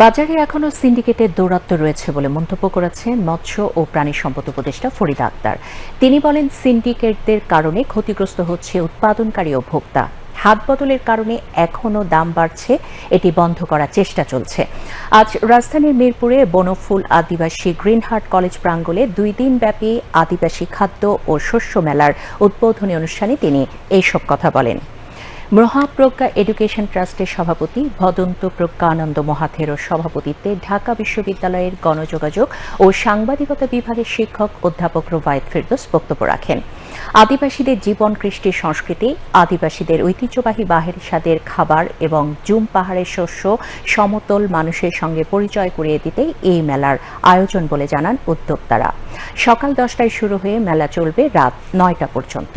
বাজারে এখনও সিন্ডিকেটের দৌরাত্ম রয়েছে বলে মন্তব্য করেছেন মৎস্য ও প্রাণী সম্পদ উপদেষ্টা ফরিদা আক্তার। তিনি বলেন, সিন্ডিকেটদের কারণে ক্ষতিগ্রস্ত হচ্ছে উৎপাদনকারী ও ভোক্তা। হাত বদলের কারণে এখনও দাম বাড়ছে, এটি বন্ধ করার চেষ্টা চলছে। আজ রাজধানীর মিরপুরে বনফুল আদিবাসী গ্রিনহার্ট কলেজ প্রাঙ্গণে দুই দিন ব্যাপী আদিবাসী খাদ্য ও শস্য মেলার উদ্বোধনী অনুষ্ঠানে তিনি এইসব কথা বলেন। মহাপ্রজ্ঞা এডুকেশন ট্রাস্টের সভাপতি ভদন্ত প্রজ্ঞানন্দ মহাথেরোর সভাপতিত্বে ঢাকা বিশ্ববিদ্যালয়ের গণযোগাযোগ ও সাংবাদিকতা বিভাগের শিক্ষক অধ্যাপক রোবায়ত ফেরদোস বক্তব্য রাখেন। আদিবাসীদের জীবন, কৃষ্টি, সংস্কৃতি, আদিবাসীদের ঐতিহ্যবাহী বাহের স্বাদের খাবার এবং জুম পাহাড়ের শস্য সমতল মানুষের সঙ্গে পরিচয় করিয়ে দিতে এই মেলার আয়োজন বলে জানান উদ্যোক্তারা। সকাল দশটায় শুরু হয়ে মেলা চলবে রাত নয়টা পর্যন্ত।